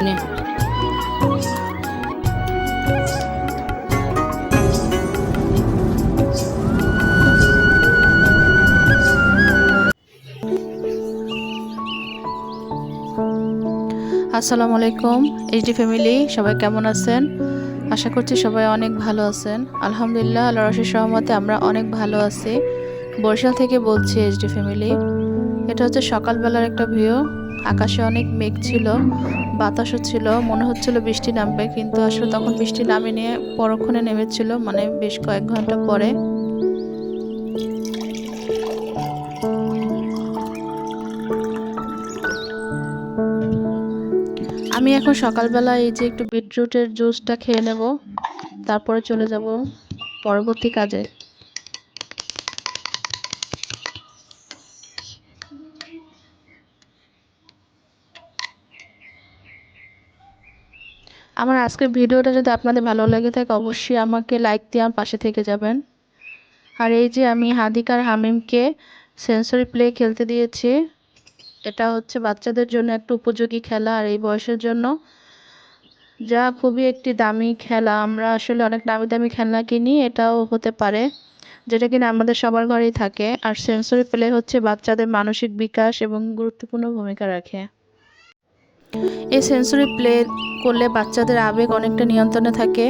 আসসালামু আলাইকুম HD family সবাই কেমন আছেন? আশা করছি সবাই অনেক ভালো আছেন। আলহামদুলিল্লাহ আল্লাহ রশির সহমতে আমরা অনেক ভালো আছি। বরিশাল থেকে বলছি এইচডি ফ্যামিলি এটা হচ্ছে সকালবেলার একটা ভিউ আকাশে অনেক মেঘ ছিল। বাতাসও ছিল মনে হচ্ছিল বৃষ্টি নামবে, কিন্তু আসলে তখন বৃষ্টি নামেনি পরক্ষণে নেমেছিল মানে বেশ কয়েক ঘণ্টা পরে। আমি এখন সকালবেলা এই যে একটু বিটরুটের জুসটা খেয়ে নেব, তারপরে চলে যাব পরবর্তী কাজে। আমার আজকের ভিডিওটা যদি আপনাদের ভালো লেগে থাকে, অবশ্যই আমাকে লাইক দিয়ে আমার পাশে থেকে যাবেন। আর এই যে আমি হাদিকার হামিমকে সেন্সরি প্লে খেলতে দিয়েছি, এটা হচ্ছে বাচ্চাদের জন্য একটা উপযোগী খেলা আর এই বয়সের জন্য। যা খুবই একটি দামি খেলা, আমরা আসলে অনেক দামি দামি খেলনা কিনি, এটাও হতে পারে, যেটা কিনা আমাদের সবার ঘরেই থাকে। আর সেন্সরি প্লে হচ্ছে বাচ্চাদের মানসিক বিকাশ এবং গুরুত্বপূর্ণ ভূমিকা রাখে। এই সেন্সরি প্লে করলে বাচ্চাদের আবেগ অনেকটা নিয়ন্ত্রণে থাকে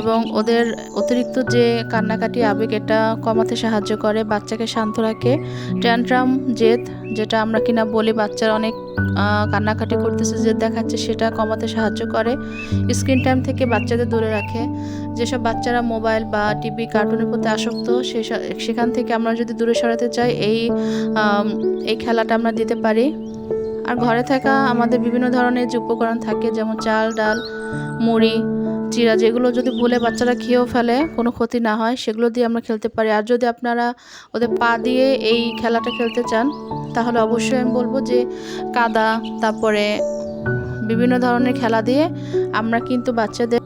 এবং ওদের অতিরিক্ত যে কান্নাকাটি আবেগ, এটা কমাতে সাহায্য করে, বাচ্চাকে শান্ত রাখে। ট্যান্ট্রাম জেদ, যেটা আমরা কিনা বলি বাচ্চার অনেক কান্নাকাটি করতেছে, জেদ দেখাচ্ছে, সেটা কমাতে সাহায্য করে। স্ক্রিন টাইম থেকে বাচ্চাদের দূরে রাখে। যেসব বাচ্চারা মোবাইল বা টিভি কার্টুনের প্রতি আসক্ত সেখান থেকে আমরা যদি দূরে সরাতে চাই, এই এই খেলাটা আমরা দিতে পারি। আর ঘরে থাকা আমাদের বিভিন্ন ধরনের যে উপকরণ থাকে, যেমন চাল, ডাল, মুড়ি চিরা যেগুলো যদি ভুলে বাচ্চারা খেয়েও ফেলে, কোনো ক্ষতি না হয়, সেগুলো দিয়ে আমরা খেলতে পারি। আর যদি আপনারা ওদের পা দিয়ে এই খেলাটা খেলতে চান, তাহলে অবশ্যই আমি বলব যে কাদা, তারপরে বিভিন্ন ধরনের খেলা দিয়ে আমরা কিন্তু বাচ্চাদের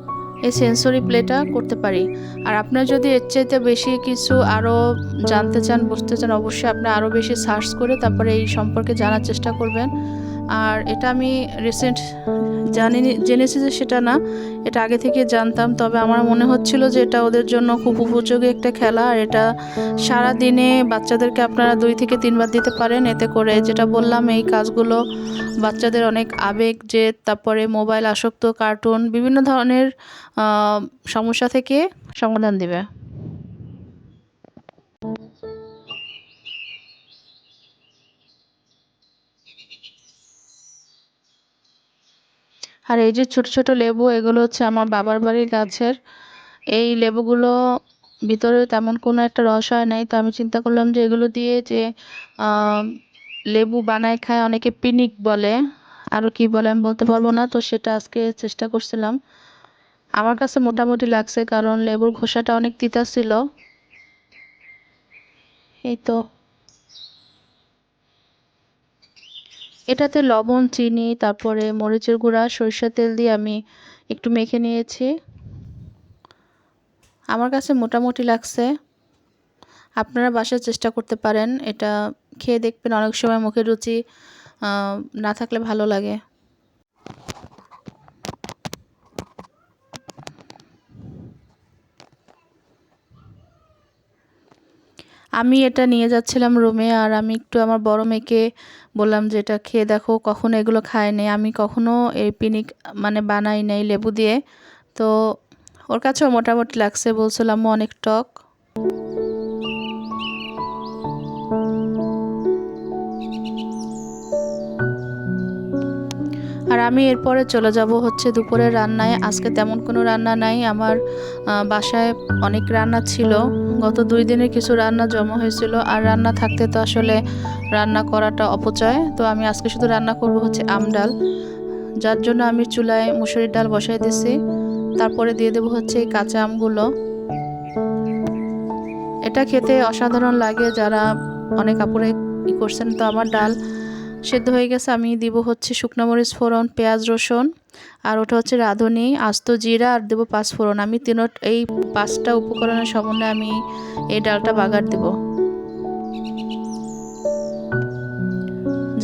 এই সেন্সরি প্লেটা করতে পারি। আর আপনার যদি এর চাইতে বেশি কিছু আরও জানতে চান, বুঝতে চান, অবশ্যই আপনি আরও বেশি সার্চ করে তারপরে এই সম্পর্কে জানার চেষ্টা করবেন। আর এটা আমি রিসেন্ট জানি জেনেছি যে সেটা না, এটা আগে থেকে জানতাম, তবে আমার মনে হচ্ছিল যে এটা ওদের জন্য খুব উপযোগী একটা খেলা, আর এটা সারা দিনে বাচ্চাদেরকে আপনারা দুই থেকে তিনবার দিতে পারেন, এতে করে যেটা বললাম, এই কাজগুলো বাচ্চাদের অনেক আবেগ, যে তারপরে মোবাইল আসক্ত, কার্টুন, বিভিন্ন ধরনের সমস্যা থেকে সমাধান দিবে। আর এই যে ছোট ছোট লেবু, এগুলো হচ্ছে আমার বাবার বাড়ির গাছের। এই লেবুগুলো ভিতরে তেমন কোনো একটা রস হয় নাই, তো আমি চিন্তা করলাম যে এগুলো দিয়ে যে লেবু বানায় খায় অনেকে পিনিক বলে। আরও কি বলে আমি বলতে পারব না, তো সেটা আজকে চেষ্টা করছিলাম। আমার কাছে মোটামুটি লাগছে, কারণ লেবুর খোসাটা অনেক তিতা ছিল। এই তো। এটাতে লবণ, চিনি, তারপরে মরিচের গুঁড়া, সরিষার তেল দিয়ে আমি একটু মেখে নিয়েছি। আমার কাছে মোটামুটি লাগছে। আপনারা বাসার চেষ্টা করতে পারেন। এটা খেয়ে দেখবেন অনেক সময় মুখে রুচি না থাকলে ভালো লাগে। আমি এটা নিয়ে যাচ্ছিলাম রুমে আর আমি একটু আমার বড় মেয়েকে বললাম যে, এটা খেয়ে দেখো, কখনো এগুলো খায় নেই। আমি কখনো এই পিনিক মানে বানাই নেই লেবু দিয়ে। তো ওর কাছেও মোটামুটি লাগছে বলছিলাম, অনেক টক। আর আমি এরপরে চলে যাব হচ্ছে দুপুরের রান্নায়। আজকে তেমন কোনো রান্না নাই। আমার বাসায় অনেক রান্না ছিল। গত দুই দিনে কিছু রান্না জমা হয়েছিল। আর রান্না থাকতে তো আসলে রান্না করাটা অপচয়। তো আমি আজকে শুধু রান্না করব হচ্ছে আম ডাল। যার জন্য আমি চুলায় মুসুরির ডাল বসাই দিছি। তারপরে দিয়ে দেবো হচ্ছে এই কাঁচা আমগুলো। এটা খেতে অসাধারণ লাগে যারা অনেক আপুরে ই করছেন। তো আমার ডাল সেদ্ধ হয়ে গেছে, আমি দিব হচ্ছে শুকনো মরিচ ফোড়ন, পেঁয়াজ রসুন, আর ওটা হচ্ছে রাঁধুনি, আস্ত জিরা, আর দেবো পাঁচ ফোড়ন। আমি তিন এই পাঁচটা উপকরণের সমন্বয়ে আমি এই ডালটা বাগার দেব।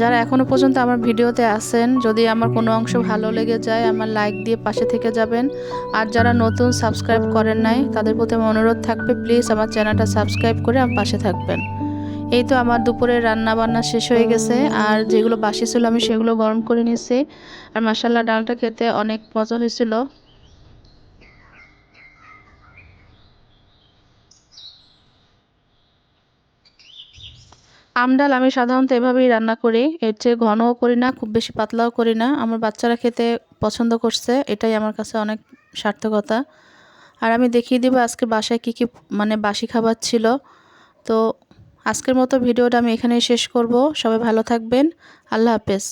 যারা এখনও পর্যন্ত আমার ভিডিওতে আসেন যদি আমার কোনো অংশ ভালো লেগে যায়, আমার লাইক দিয়ে পাশে থেকে যাবেন। আর যারা নতুন সাবস্ক্রাইব করেন নাই, তাদের প্রতি আমার অনুরোধ থাকবে, প্লিজ আমার চ্যানেলটা সাবস্ক্রাইব করে আমার পাশে থাকবেন। এই তো আমার দুপুরে রান্না বান্না শেষ হয়ে গেছে, আর যেগুলো বাসি ছিল আমি সেগুলো গরম করে নিয়েছি। আর মাসাল্লাহ ডালটা খেতে অনেক মজা হয়েছিল। আমডাল আমি সাধারণত এভাবেই রান্না করি, এর চেয়ে ঘনও করি না, খুব বেশি পাতলাও করি না। আমার বাচ্চারা খেতে পছন্দ করছে, এটাই আমার কাছে অনেক সার্থকতা। আর আমি দেখিয়ে দিব আজকে বাসায় কী কী মানে বাসি খাবার ছিল। তো আজকের মতো ভিডিওটা আমি এখানেই শেষ করব। সবাই ভালো থাকবেন। আল্লাহ হাফেজ।